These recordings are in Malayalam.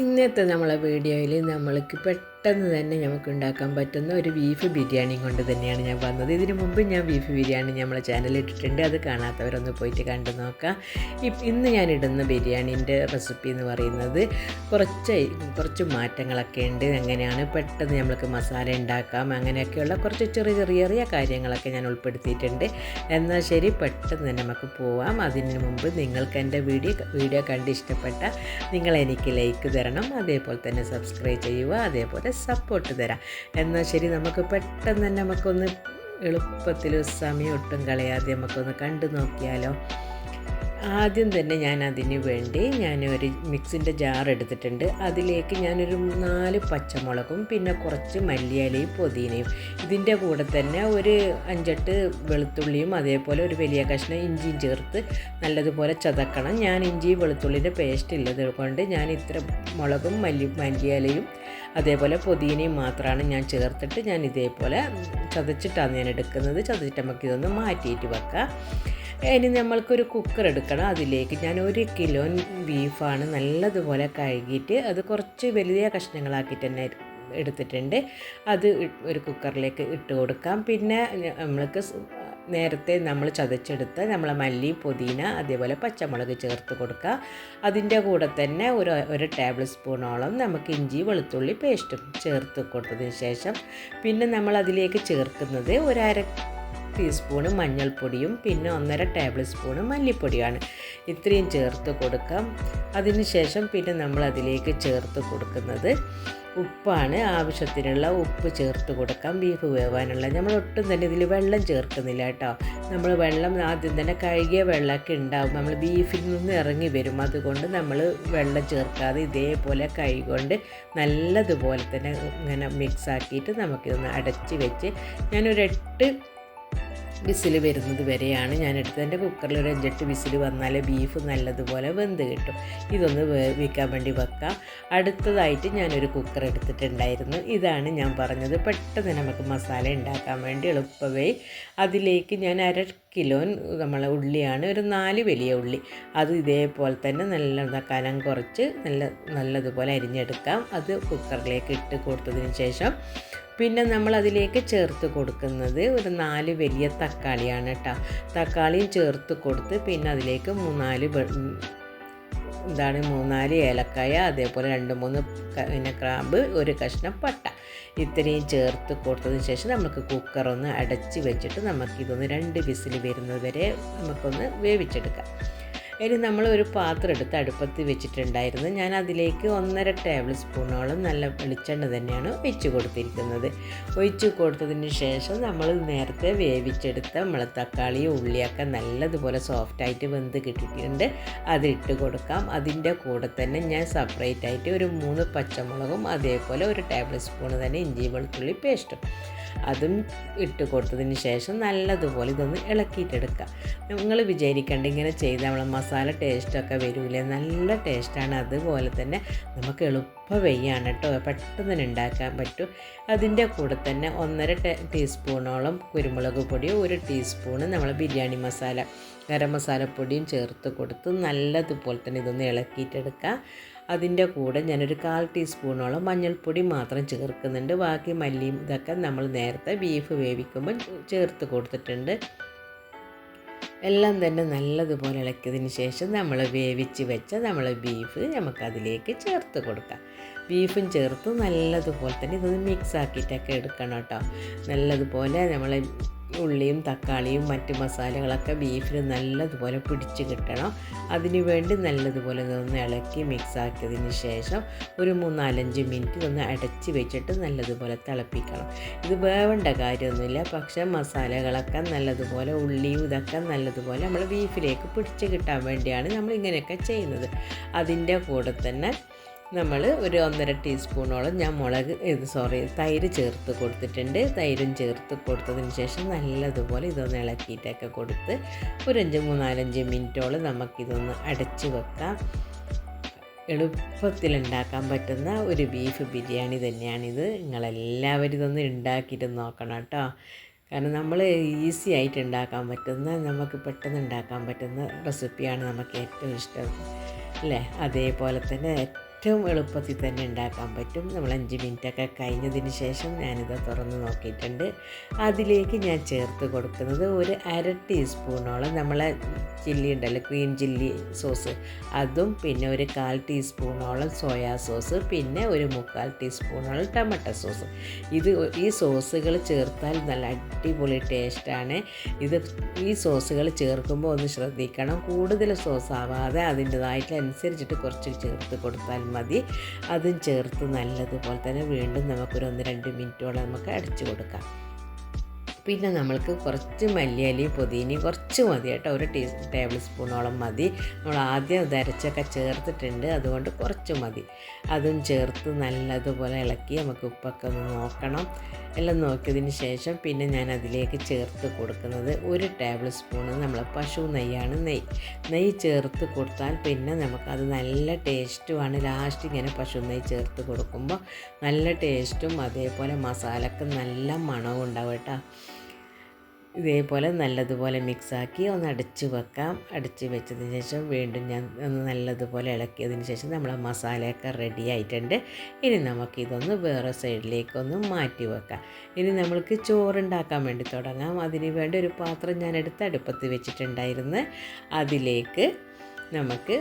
ഇന്നത്തെ നമ്മളെ വീഡിയോയിൽ നമ്മൾക്ക് പെട്ടെന്ന് തന്നെ നമുക്ക് ഉണ്ടാക്കാൻ പറ്റുന്ന ഒരു ബീഫ് ബിരിയാണി കൊണ്ട് തന്നെയാണ് ഞാൻ വന്നത്. ഇതിനു മുമ്പ് ഞാൻ ബീഫ് ബിരിയാണി നമ്മളെ ചാനലിൽ ഇട്ടിട്ടുണ്ട്. അത് കാണാത്തവരൊന്ന് പോയിട്ട് കണ്ടു നോക്കാം. ഇന്ന് ഞാൻ ഇടുന്ന ബിരിയാണീന്റെ റെസിപ്പി എന്ന് പറയുന്നത് കുറച്ച് കുറച്ച് മാറ്റങ്ങളൊക്കെ ഉണ്ട്. എങ്ങനെയാണ് പെട്ടെന്ന് നമ്മൾക്ക് മസാല ഉണ്ടാക്കാം അങ്ങനെയൊക്കെയുള്ള കുറച്ച് ചെറിയ ചെറിയ ചെറിയ കാര്യങ്ങളൊക്കെ ഞാൻ ഉൾപ്പെടുത്തിയിട്ടുണ്ട്. എന്നാൽ ശരി പെട്ടെന്ന് തന്നെ നമുക്ക് പോവാം. അതിന് മുമ്പ് നിങ്ങൾക്ക് എന്റെ വീഡിയോ വീഡിയോ കണ്ട് ഇഷ്ടപ്പെട്ട നിങ്ങൾ എനിക്ക് ലൈക്ക് തരണം. അതേപോലെ തന്നെ സബ്സ്ക്രൈബ് ചെയ്യുക. അതേപോലെ സപ്പോർട്ട് തരാം. എന്നാൽ ശരി നമുക്ക് പെട്ടെന്ന് തന്നെ നമുക്കൊന്ന് എളുപ്പത്തിൽ സമയം ഒട്ടും കളയാതെ നമുക്കൊന്ന് കണ്ടു നോക്കിയാലോ. ആദ്യം തന്നെ ഞാൻ അതിന് വേണ്ടി ഞാൻ ഒരു മിക്സിന്റെ ജാർ എടുത്തിട്ടുണ്ട്. അതിലേക്ക് ഞാനൊരു നാല് പച്ചമുളകും പിന്നെ കുറച്ച് മല്ലിയിലയും പുതിനയും. ഇതിന്റെ കൂടെ തന്നെ ഒരു അഞ്ചെട്ട് വെളുത്തുള്ളിയും അതേപോലെ ഒരു വലിയ കഷ്ണം ഇഞ്ചിയും ചേർത്ത് നല്ലതുപോലെ ചതക്കണം. ഞാൻ ഇഞ്ചി വെളുത്തുള്ളിന്റെ പേസ്റ്റ് ഉള്ളത് കൊണ്ട് ഞാൻ ഇത്ര മുളകും മല്ലി മല്ലിയിലയും അതേപോലെ പുതിനയും മാത്രമാണ് ഞാൻ ചേർത്തിട്ട് ഞാൻ ഇതേപോലെ ചതച്ചിട്ടാണ് ഞാൻ എടുക്കുന്നത്. ചതച്ചിട്ട് നമുക്ക് ഇതൊന്ന് മാറ്റിയിട്ട് വെക്കാം. ഇനി നമ്മൾക്കൊരു കുക്കർ എടുക്കണം. അതിലേക്ക് ഞാൻ ഒരു കിലോ ബീഫാണ് നല്ലതുപോലെ കഴുകിയിട്ട് അത് കുറച്ച് വലിയ കഷ്ണങ്ങളാക്കിയിട്ട് തന്നെ എടുത്തിട്ടുണ്ട്. അത് ഒരു കുക്കറിലേക്ക് ഇട്ട് കൊടുക്കാം. പിന്നെ നമ്മൾക്ക് നേരത്തെ നമ്മൾ ചതച്ചെടുത്ത് നമ്മൾ മല്ലി പുതിന അതേപോലെ പച്ചമുളക് ചേർത്ത് കൊടുക്കുക. അതിന്റെ കൂടെ തന്നെ ഒരു ഒരു ടേബിൾ സ്പൂണോളം നമുക്ക് ഇഞ്ചി വെളുത്തുള്ളി പേസ്റ്റും ചേർത്ത് കൊടുത്തതിന് ശേഷം പിന്നെ നമ്മൾ അതിലേക്ക് ചേർക്കുന്നത് ഒരു അര ടീസ്പൂണ് മഞ്ഞൾപ്പൊടിയും പിന്നെ ഒന്നര ടേബിൾ സ്പൂണ് മല്ലിപ്പൊടിയാണ്. ഇത്രയും ചേർത്ത് കൊടുക്കാം. അതിനുശേഷം പിന്നെ നമ്മൾ അതിലേക്ക് ചേർത്ത് കൊടുക്കുന്നത് ഉപ്പാണ്. ആവശ്യത്തിനുള്ള ഉപ്പ് ചേർത്ത് കൊടുക്കാം. ബീഫ് വേവാനുള്ള. നമ്മൾ ഒട്ടും തന്നെ ഇതിൽ വെള്ളം ചേർക്കുന്നില്ല കേട്ടോ. നമ്മൾ വെള്ളം ആദ്യം തന്നെ കഴുകിയ വെള്ളമൊക്കെ ഉണ്ടാവും. നമ്മൾ ബീഫിൽ നിന്ന് ഇറങ്ങി വരും. അതുകൊണ്ട് നമ്മൾ വെള്ളം ചേർക്കാതെ ഇതേപോലെ കൈകൊണ്ട് നല്ലതുപോലെ തന്നെ ഇങ്ങനെ മിക്സ് ആക്കിയിട്ട് നമുക്കിതൊന്ന് അടച്ച് വെച്ച് ഞാനൊരു എട്ട് വിസിൽ വരുന്നത് വരെയാണ്. ഞാൻ എടുത്തത് എന്റെ കുക്കറിൽ ഒരു അഞ്ചെട്ട് വിസിൽ വന്നാലേ ബീഫ് നല്ലതുപോലെ വെന്ത് കിട്ടും. ഇതൊന്ന് വേവിക്കാൻ വേണ്ടി വെക്കാം. അടുത്തതായിട്ട് ഞാനൊരു കുക്കർ എടുത്തിട്ടുണ്ടായിരുന്നു. ഇതാണ് ഞാൻ പറഞ്ഞത് പെട്ടെന്ന് നമുക്ക് മസാല ഉണ്ടാക്കാൻ വേണ്ടി എളുപ്പമേ അതിലേക്ക് ഞാൻ അര കിലോ നമ്മളെ ഉള്ളിയാണ് ഒരു നാല് വലിയ ഉള്ളി. അത് ഇതേപോലെ തന്നെ നല്ല കനം കുറച്ച് നല്ല നല്ലതുപോലെ അരിഞ്ഞെടുക്കാം. അത് കുക്കറിലേക്ക് ഇട്ട് കൊടുത്തതിന് ശേഷം പിന്നെ നമ്മൾ അതിലേക്ക് ചേർത്ത് കൊടുക്കുന്നത് ഒരു നാല് വലിയ തക്കാളിയാണ് കേട്ടോ തക്കാളിയും ചേർത്ത് കൊടുത്ത് പിന്നെ അതിലേക്ക് മൂന്നാൽ എന്താണ് മൂന്നാൽ ഏലക്കായ അതേപോലെ രണ്ട് മൂന്ന് പിന്നെ ക്രാബ് ഒരു കഷ്ണം പട്ട. ഇത്രയും ചേർത്ത് കൊടുത്തതിന് ശേഷം നമുക്ക് കുക്കറൊന്ന് അടച്ച് വെച്ചിട്ട് നമുക്കിതൊന്ന് രണ്ട് വിസിൽ വരുന്നത് വരെ നമുക്കൊന്ന് വേവിച്ചെടുക്കാം. ഇനി നമ്മൾ ഒരു പാത്രം എടുത്ത് അടുപ്പത്ത് വെച്ചിട്ടുണ്ടായിരുന്നു. ഞാൻ അതിലേക്ക് ഒന്നര ടേബിൾ സ്പൂണോളം നല്ല വെളിച്ചെണ്ണ തന്നെയാണ് ഒഴിച്ചു കൊടുത്തിരിക്കുന്നത്. ഒഴിച്ചു കൊടുത്തതിന് ശേഷം നമ്മൾ നേരത്തെ വേവിച്ചെടുത്ത നമ്മളെ തക്കാളിയും ഉള്ളിയൊക്കെ നല്ലതുപോലെ സോഫ്റ്റായിട്ട് വെന്ത് കിട്ടിയിട്ടുണ്ട്. അതിട്ട് കൊടുക്കാം. അതിന്റെ കൂടെ തന്നെ ഞാൻ സെപ്പറേറ്റ് ആയിട്ട് ഒരു മൂന്ന് പച്ചമുളകും അതേപോലെ ഒരു ടേബിൾ സ്പൂൺ തന്നെ ഇഞ്ചി വെളുത്തുള്ളി പേസ്റ്റും അതും ഇട്ട് കൊടുത്തതിന് ശേഷം നല്ലതുപോലെ ഇതൊന്ന് ഇളക്കിയിട്ടെടുക്കുക നിങ്ങൾ വിചാരിക്കേണ്ട ഇങ്ങനെ ചെയ്ത് നമ്മൾ ടേസ്റ്റൊക്കെ വരില്ലേ നല്ല ടേസ്റ്റാണ്. അതുപോലെ തന്നെ നമുക്ക് എളുപ്പ വെയ്യാണ് കേട്ടോ പെട്ടെന്ന് ഉണ്ടാക്കാൻ പറ്റും. അതിന്റെ കൂടെ തന്നെ ഒന്നര ടീസ്പൂണോളം കുരുമുളക് പൊടിയും ഒരു ടീസ്പൂണ് നമ്മൾ ബിരിയാണി മസാല ഗരം മസാലപ്പൊടിയും ചേർത്ത് കൊടുത്ത് നല്ലതുപോലെ തന്നെ ഇതൊന്ന് ഇളക്കിയിട്ടെടുക്കുക അതിന്റെ കൂടെ ഞാനൊരു കാൽ ടീസ്പൂണോളം മഞ്ഞൾപ്പൊടി മാത്രം ചേർക്കുന്നുണ്ട്. ബാക്കി മല്ലിയും ഇതൊക്കെ നമ്മൾ നേരത്തെ ബീഫ് വേവിക്കുമ്പോൾ ചേർത്ത് കൊടുത്തിട്ടുണ്ട്. എല്ലാം തന്നെ നല്ലതുപോലെ ഇളക്കിയതിന് ശേഷം നമ്മൾ വേവിച്ച് വെച്ച നമ്മൾ ബീഫ് നമുക്കതിലേക്ക് ചേർത്ത് കൊടുക്കാം. ബീഫും ചേർത്ത് നല്ലതുപോലെ തന്നെ ഇതൊന്ന് മിക്സ് ആക്കിയിട്ടൊക്കെ എടുക്കണം കേട്ടോ. നല്ലതുപോലെ നമ്മൾ ഉള്ളിയും തക്കാളിയും മറ്റു മസാലകളൊക്കെ ബീഫിന് നല്ലതുപോലെ പിടിച്ച് കിട്ടണം. അതിനുവേണ്ടി നല്ലതുപോലെ ഇതൊന്ന് ഇളക്കി മിക്സാക്കിയതിന് ശേഷം ഒരു മൂന്നാലഞ്ച് മിനിറ്റ് ഇതൊന്ന് അടച്ച് വെച്ചിട്ട് നല്ലതുപോലെ തിളപ്പിക്കണം. ഇത് വേവേണ്ട കാര്യമൊന്നുമില്ല. പക്ഷേ മസാലകളൊക്കെ നല്ലതുപോലെ ഉള്ളിയും ഇതൊക്കെ നല്ലതുപോലെ നമ്മൾ ബീഫിലേക്ക് പിടിച്ച് കിട്ടാൻ വേണ്ടിയാണ് നമ്മൾ ഇങ്ങനെയൊക്കെ ചെയ്യുന്നത്. അതിന്റെ കൂടെ തന്നെ നമ്മൾ ഒരു ഒന്നര ടീസ്പൂണോളം ഞാൻ മുളക് ഇത് സോറി തൈര് ചേർത്ത് കൊടുത്തിട്ടുണ്ട്. തൈരും ചേർത്ത് കൊടുത്തതിന് ശേഷം നല്ലതുപോലെ ഇതൊന്ന് ഇളക്കിയിട്ടൊക്കെ കൊടുത്ത് ഒരു അഞ്ച് മൂന്നാലഞ്ച് മിനിറ്റോളം നമുക്കിതൊന്ന് അടച്ചു വെക്കാം. എളുപ്പത്തിൽ ഉണ്ടാക്കാൻ പറ്റുന്ന ഒരു ബീഫ് ബിരിയാണി തന്നെയാണിത്. നിങ്ങളെല്ലാവരും ഇതൊന്ന് ഉണ്ടാക്കിയിട്ട് നോക്കണം കേട്ടോ. കാരണം നമ്മൾ ഈസി ആയിട്ട് ഉണ്ടാക്കാൻ പറ്റുന്ന നമുക്ക് പെട്ടെന്ന് ഉണ്ടാക്കാൻ പറ്റുന്ന റെസിപ്പിയാണ് നമുക്ക് ഏറ്റവും ഇഷ്ടം. അല്ലേ? അതേപോലെ തന്നെ ഏറ്റവും എളുപ്പത്തിൽ തന്നെ ഉണ്ടാക്കാൻ പറ്റും. നമ്മൾ അഞ്ച് മിനിറ്റൊക്കെ കഴിഞ്ഞതിന് ശേഷം ഞാനിത് തുറന്ന് നോക്കിയിട്ടുണ്ട്. അതിലേക്ക് ഞാൻ ചേർത്ത് കൊടുക്കുന്നത് ഒരു അര ടീസ്പൂണോളം നമ്മളെ ചില്ലി ഉണ്ടല്ലോ ക്രീൻ ചില്ലി സോസ്. അതും പിന്നെ ഒരു കാൽ ടീസ്പൂണോളം സോയാ സോസ് പിന്നെ ഒരു മുക്കാൽ ടീസ്പൂണോളം ടൊമാറ്റോ സോസ്. ഇത് ഈ സോസുകൾ ചേർത്താൽ നല്ല അടിപൊളി ടേസ്റ്റാണ്. ഇത് ഈ സോസുകൾ ചേർക്കുമ്പോൾ ഒന്ന് ശ്രദ്ധിക്കണം. കൂടുതൽ സോസ് ആവാതെ അതിന്റെതായിട്ട് അനുസരിച്ചിട്ട് കുറച്ച് ചേർത്ത് കൊടുത്താൽ മതി. അതും ചേർത്ത് നല്ലതുപോലെ തന്നെ വീണ്ടും നമുക്കൊരു ഒന്ന് രണ്ട് മിനിറ്റോളം നമുക്ക് അടിച്ചു കൊടുക്കാം. പിന്നെ നമ്മൾക്ക് കുറച്ച് മല്ലിയലയും പുതിനയും കുറച്ച് മതി കേട്ടോ. ഒരു ടീ ടേബിൾ സ്പൂണോളം മതി. നമ്മൾ ആദ്യം ഇത് അരച്ചൊക്കെ ചേർത്തിട്ടുണ്ട്. അതുകൊണ്ട് കുറച്ച് മതി. അതും ചേർത്ത് നല്ലതുപോലെ ഇളക്കി നമുക്ക് ഉപ്പൊക്കെ ഒന്ന് നോക്കണം. എല്ലാം നോക്കിയതിന് ശേഷം പിന്നെ ഞാൻ അതിലേക്ക് ചേർത്ത് കൊടുക്കുന്നത് ഒരു ടേബിൾ സ്പൂണ് നമ്മൾ പശു നെയ്യാണ്. നെയ്യ് നെയ്യ് ചേർത്ത് കൊടുത്താൽ പിന്നെ നമുക്കത് നല്ല ടേസ്റ്റുമാണ് ലാസ്റ്റ് ഇങ്ങനെ പശു നെയ്യ് ചേർത്ത് കൊടുക്കുമ്പോൾ നല്ല ടേസ്റ്റും അതേപോലെ മസാലക്ക് നല്ല മണവും ഉണ്ടാവും കേട്ടോ. ഇതേപോലെ നല്ലതുപോലെ മിക്സാക്കി ഒന്ന് അടിച്ചു വെക്കാം. അടിച്ചു വെച്ചതിന് ശേഷം വീണ്ടും ഞാൻ ഒന്ന് നല്ലതുപോലെ ഇളക്കിയതിന് ശേഷം നമ്മളെ മസാലയൊക്കെ റെഡി ആയിട്ടുണ്ട്. ഇനി നമുക്കിതൊന്ന് വേറെ സൈഡിലേക്കൊന്ന് മാറ്റി വെക്കാം. ഇനി നമ്മൾക്ക് ചോറുണ്ടാക്കാൻ വേണ്ടി തുടങ്ങാം. അതിന് വേണ്ടി ഒരു പാത്രം ഞാൻ എടുത്ത് അടുപ്പത്ത് വെച്ചിട്ടുണ്ടായിരുന്നു. അതിലേക്ക് നമുക്ക്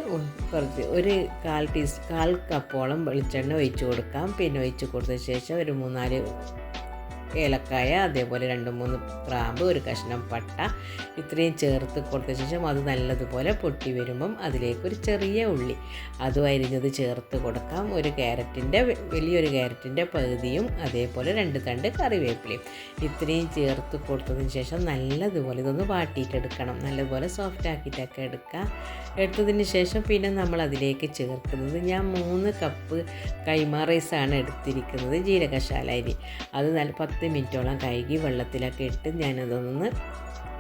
കുറച്ച് ഒരു കാൽ ടീസ് കാൽ കപ്പോളം വെളിച്ചെണ്ണ ഒഴിച്ചു കൊടുക്കാം. പിന്നെ ഒഴിച്ചു കൊടുത്ത ശേഷം ഒരു മൂന്നാൽ ഏലക്കായ അതേപോലെ രണ്ട് മൂന്ന് ഗ്രാമ്പ് ഒരു കഷ്ണം പട്ട ഇത്രയും ചേർത്ത് കൊടുത്ത ശേഷം അത് നല്ലതുപോലെ പൊട്ടി വരുമ്പം അതിലേക്ക് ഒരു ചെറിയ ഉള്ളി. അതും അരിഞ്ഞത് ചേർത്ത് കൊടുക്കാം. ഒരു ക്യാരറ്റിന്റെ വലിയൊരു ക്യാരറ്റിന്റെ പകുതിയും അതേപോലെ രണ്ട് തണ്ട് കറിവേപ്പിലയും. ഇത്രയും ചേർത്ത് കൊടുത്തതിന് ശേഷം നല്ലതുപോലെ ഇതൊന്ന് വാട്ടിയിട്ടെടുക്കണം. നല്ലതുപോലെ സോഫ്റ്റ് ആക്കിയിട്ടൊക്കെ എടുക്കുക എടുത്തതിന് ശേഷം പിന്നെ നമ്മൾ അതിലേക്ക് ചേർക്കുന്നത് ഞാൻ മൂന്ന് കപ്പ് കൈമാ റൈസാണ് എടുത്തിരിക്കുന്നത് ജീരകശാല അരി. അത് നല്ല പത്ത് മിനിറ്റോളം കഴുകി വെള്ളത്തിലൊക്കെ ഇട്ട് ഞാനതൊന്ന്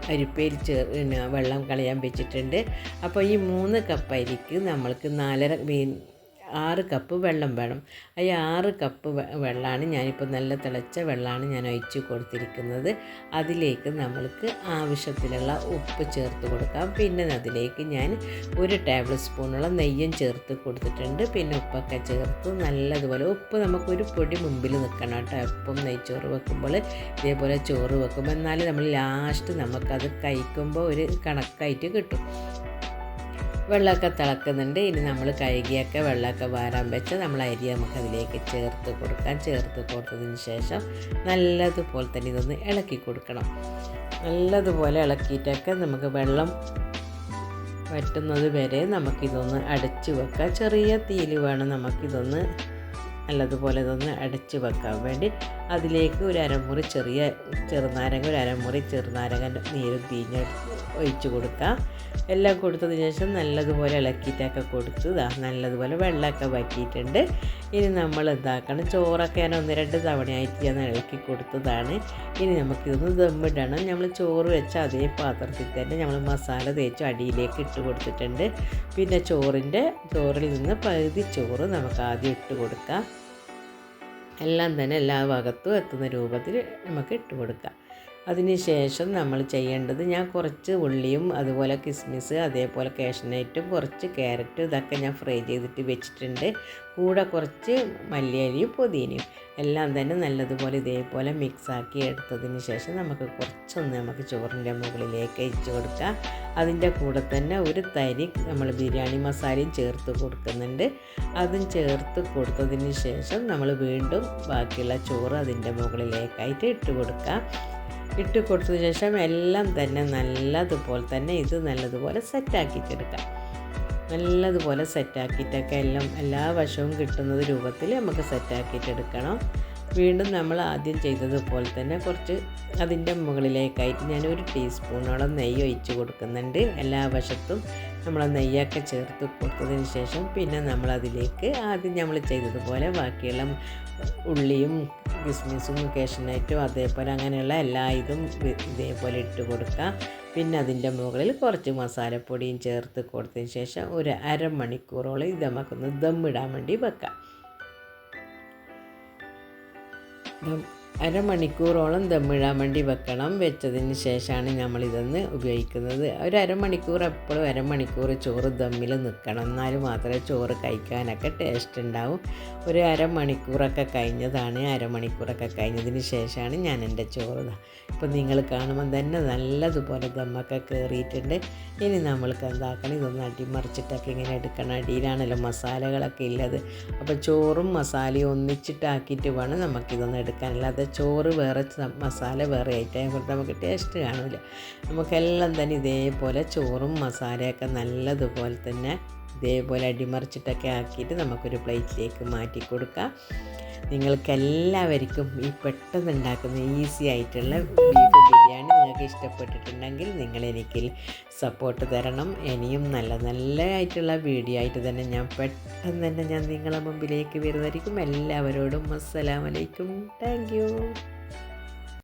അരിപ്പയിൽ ചേർ വെള്ളം കളയാൻ വെച്ചിട്ടുണ്ട്. അപ്പോൾ ഈ മൂന്ന് കപ്പ് അരിക്ക് നമ്മൾക്ക് നാലര മീൻ ആറ് കപ്പ് വെള്ളം വേണം. ഈ ആറ് കപ്പ് വെള്ളമാണ് ഞാനിപ്പോൾ നല്ല തിളച്ച വെള്ളമാണ് ഞാൻ ഒഴിച്ച് കൊടുത്തിരിക്കുന്നത്. അതിലേക്ക് നമ്മൾക്ക് ആവശ്യത്തിലുള്ള ഉപ്പ് ചേർത്ത് കൊടുക്കാം. പിന്നെ അതിലേക്ക് ഞാൻ ഒരു ടേബിൾ സ്പൂണുള്ള നെയ്യും ചേർത്ത് കൊടുത്തിട്ടുണ്ട്. പിന്നെ ഉപ്പൊക്കെ ചേർത്ത് നല്ലതുപോലെ ഉപ്പ് നമുക്കൊരു പൊടി മുമ്പിൽ നിൽക്കണം കേട്ടോ. എപ്പം നെയ്ച്ചോറ് വെക്കുമ്പോൾ ഇതേപോലെ ചോറ് വെക്കുമ്പോൾ എന്നാലും നമ്മൾ ലാസ്റ്റ് നമുക്കത് കഴിക്കുമ്പോൾ ഒരു കണക്കായിട്ട് കിട്ടും. വെള്ളമൊക്കെ തിളക്കുന്നുണ്ട്. ഇനി നമ്മൾ കഴുകിയൊക്കെ വെള്ളമൊക്കെ വാരാൻ വെച്ച് നമ്മൾ അരി നമുക്ക് അതിലേക്ക് ചേർത്ത് കൊടുക്കാം. ചേർത്ത് കൊടുത്തതിന് ശേഷം നല്ലതുപോലെ തന്നെ ഇതൊന്ന് ഇളക്കി കൊടുക്കണം. നല്ലതുപോലെ ഇളക്കിയിട്ടൊക്കെ നമുക്ക് വെള്ളം വറ്റുന്നത് വരെ നമുക്കിതൊന്ന് അടച്ച് വെക്കാം. ചെറിയ തീയിൽ വേണം നമുക്കിതൊന്ന് നല്ലതുപോലെ ഇതൊന്ന് അടച്ച് വെക്കാൻ വേണ്ടി. അതിലേക്ക് ഒരു അരമുറി ചെറിയ ചെറുനാരങ്ങ ഒരു അരമുറി ചെറുനാരങ്ങ നീരും തീഞ്ഞ് ഒഴിച്ചു കൊടുക്കാം. എല്ലാം കൊടുത്തതിന് ശേഷം നല്ലതുപോലെ ഇളക്കിയിട്ടൊക്കെ കൊടുത്ത്. ഇതാ നല്ലതുപോലെ വെള്ളമൊക്കെ വറ്റിയിട്ടുണ്ട്. ഇനി നമ്മൾ എന്താക്കണം? ചോറൊക്കെ ഞാൻ ഒന്ന് രണ്ട് തവണയായിട്ട് ഞാൻ ഇളക്കി കൊടുത്തതാണ്. ഇനി നമുക്കിതൊന്ന് ദമ്മിടണം. നമ്മൾ ചോറ് വെച്ച അതേ പാത്രത്തിൽ തന്നെ നമ്മൾ മസാല തേച്ച് അടിയിലേക്ക് ഇട്ട് കൊടുത്തിട്ടുണ്ട്. പിന്നെ ചോറിന്റെ ചോറിൽ നിന്ന് പകുതി ചോറ് നമുക്ക് ആദ്യം ഇട്ട് കൊടുക്കാം. എല്ലാം തന്നെ എല്ലാ ഭാഗത്തും എത്തുന്ന രൂപത്തിൽ നമുക്ക് ഇട്ട് കൊടുക്കാം. അതിനുശേഷം നമ്മൾ ചെയ്യേണ്ടത് ഞാൻ കുറച്ച് ഉള്ളിയും അതുപോലെ കിസ്മിസ് അതേപോലെ കാഷ്നൈറ്റും കുറച്ച് ക്യാരറ്റും ഇതൊക്കെ ഞാൻ ഫ്രൈ ചെയ്തിട്ട് വെച്ചിട്ടുണ്ട്. കൂടെ കുറച്ച് മല്ലിയലിയും പുതിനയും. എല്ലാം തന്നെ നല്ലതുപോലെ ഇതേപോലെ മിക്സാക്കി എടുത്തതിന് ശേഷം നമുക്ക് കുറച്ചൊന്ന് നമുക്ക് ചോറിന്റെ മുകളിലേക്ക് അയച്ചു കൊടുക്കാം. അതിന്റെ കൂടെ തന്നെ ഒരു തരി നമ്മൾ ബിരിയാണി മസാലയും ചേർത്ത് കൊടുക്കുന്നുണ്ട്. അതും ചേർത്ത് കൊടുത്തതിന് ശേഷം നമ്മൾ വീണ്ടും ബാക്കിയുള്ള ചോറ് അതിന്റെ മുകളിലേക്കായിട്ട് ഇട്ട് കൊടുക്കാം. ഇട്ട് കൊടുത്തതിന് ശേഷം എല്ലാം തന്നെ നല്ലതുപോലെ തന്നെ ഇത് നല്ലതുപോലെ സെറ്റാക്കിയിട്ടെടുക്കാം. നല്ലതുപോലെ സെറ്റാക്കിയിട്ടൊക്കെ എല്ലാം എല്ലാ വശവും കിട്ടുന്നത് രൂപത്തിൽ നമുക്ക് സെറ്റാക്കിയിട്ടെടുക്കണം. വീണ്ടും നമ്മൾ ആദ്യം ചെയ്തതുപോലെ തന്നെ കുറച്ച് അതിന്റെ മുകളിലേക്കായിട്ട് ഞാൻ ഒരു ടീസ്പൂണോളം നെയ്യ് ഒഴിച്ച് കൊടുക്കുന്നുണ്ട്. എല്ലാ വശത്തും നമ്മൾ നെയ്യൊക്കെ ചേർത്ത് കൊടുത്തതിന് ശേഷം പിന്നെ നമ്മൾ അതിലേക്ക് ആദ്യം നമ്മൾ ചെയ്തതുപോലെ ബാക്കിയുള്ള ഉള്ളിയും കിസ്മിസും കേഷനൈറ്റും അതേപോലെ അങ്ങനെയുള്ള എല്ലാ ഇതും ഇതേപോലെ ഇട്ട് കൊടുക്കുക. പിന്നെ അതിന്റെ മുകളിൽ കുറച്ച് മസാലപ്പൊടിയും ചേർത്ത് കൊടുത്തതിന് ശേഷം ഒരു അരമണിക്കൂറോളം ഇത് നമുക്കൊന്ന് ദമ്മിടാൻ വേണ്ടി വെക്കാം. ദം അരമണിക്കൂറോളം ദമ്മിടാൻ വേണ്ടി വെക്കണം. വെച്ചതിന് ശേഷമാണ് നമ്മളിതൊന്ന് ഉപയോഗിക്കുന്നത്. ഒരു അരമണിക്കൂർ എപ്പോഴും അരമണിക്കൂർ ചോറ് ദമ്മിൽ നിൽക്കണം. എന്നാൽ മാത്രമേ ചോറ് കഴിക്കാനൊക്കെ ടേസ്റ്റ് ഉണ്ടാവും. ഒരു അരമണിക്കൂറൊക്കെ കഴിഞ്ഞതാണ്. അരമണിക്കൂറൊക്കെ കഴിഞ്ഞതിന് ശേഷമാണ് ഞാൻ എന്റെ ചോറ് ഇപ്പം നിങ്ങൾ കാണുമ്പോൾ തന്നെ നല്ലതുപോലെ ദമ്മൊക്കെ കയറിയിട്ടുണ്ട് ഇനി നമ്മൾക്ക് എന്താക്കണം? ഇതൊന്ന് അടിമറിച്ചിട്ടൊക്കെ ഇങ്ങനെ എടുക്കണം. അടിയിലാണല്ലോ മസാലകളൊക്കെ ഉള്ളത്. അപ്പോൾ ചോറും മസാലയും ഒന്നിച്ചിട്ടാക്കിയിട്ട് വേണം നമുക്കിതൊന്ന് എടുക്കാൻ. ചോറ് വേറെ മസാല വേറെ ആയിട്ടാൽ നമുക്ക് ടേസ്റ്റ് കാണില്ല നമുക്കെല്ലാം തന്നെ ഇതേപോലെ ചോറും മസാലയൊക്കെ നല്ലതുപോലെ തന്നെ ഇതേപോലെ അടിമറിച്ചിട്ടൊക്കെ ആക്കിയിട്ട് നമുക്കൊരു പ്ലേറ്റിലേക്ക് മാറ്റി കൊടുക്കാം. നിങ്ങൾക്കെല്ലാവർക്കും ഈ പെട്ടെന്ന് ഉണ്ടാക്കുന്ന ഈസി ആയിട്ടുള്ള ബീഫ് ബിരിയാണി നിങ്ങൾക്ക് ഇഷ്ടപ്പെട്ടിട്ടുണ്ടെങ്കിൽ നിങ്ങൾ എനിക്ക് സപ്പോർട്ട് തരണം. ഇനിയും നല്ല നല്ല ആയിട്ടുള്ള വീഡിയോ ആയിട്ട് തന്നെ ഞാൻ പെട്ടെന്ന് തന്നെ ഞാൻ നിങ്ങളെ മുമ്പിലേക്ക് വരുന്നതായിരിക്കും. എല്ലാവരോടും അസ്സലാമലൈക്കും താങ്ക്